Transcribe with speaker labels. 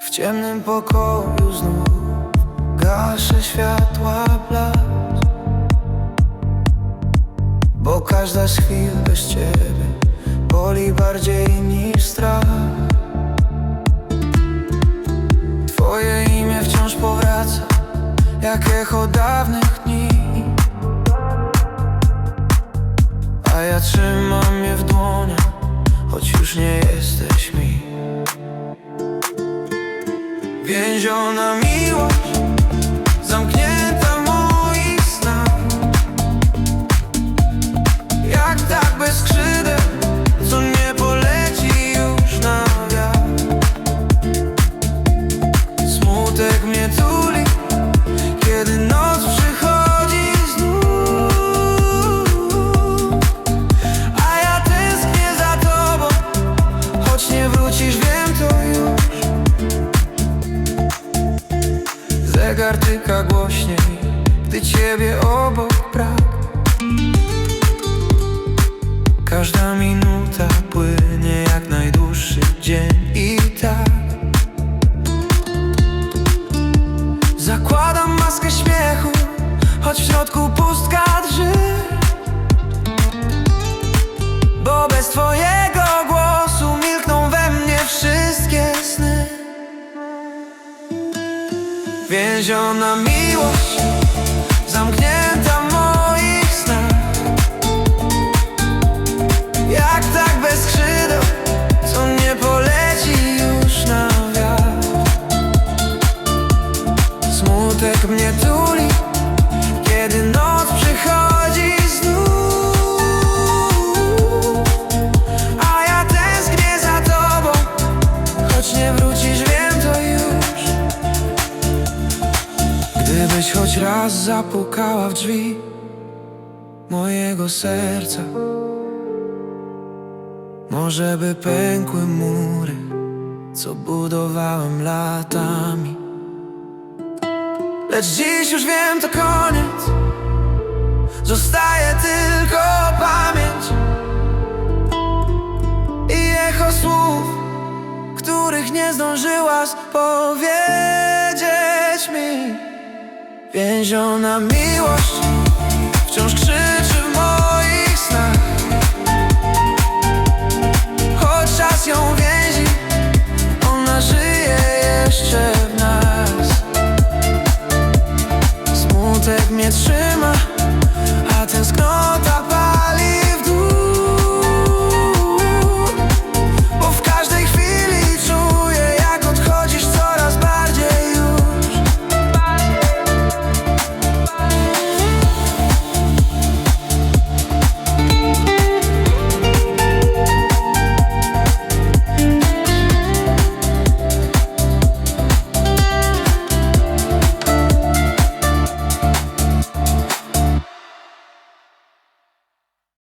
Speaker 1: W ciemnym pokoju znów gaszę światła blask. Bo każda z chwil bez ciebie boli bardziej niż jak echo dawnych dni. A ja trzymam je w dłoniach, choć już nie jesteś mi. Więziona miłość Tyka głośniej, gdy ciebie obok brak Każda minuta płynie jak najdłuższy dzień i tak. Zakładam maskę śmiechu, choć w środku pustka drży. Bo bez twojego Więziona miłość Zamknięta moich snach. Jak tak bez skrzydeł Co nie poleci już na wiatr. Smutek mnie tuli Kiedy noc przychodzi Gdybyś choć raz zapukała w drzwi mojego serca. Może by pękły mury, co budowałem latami. Lecz dziś już wiem to koniec. Zostaje tylko pamięć I echo słów, których nie zdążyłaś powiedzieć mi Więziona miłość wciąż krzyczy w moich snach. Choć czas ją więzi, ona żyje jeszcze w nas. Smutek mnie trzyma, a tęsknota pada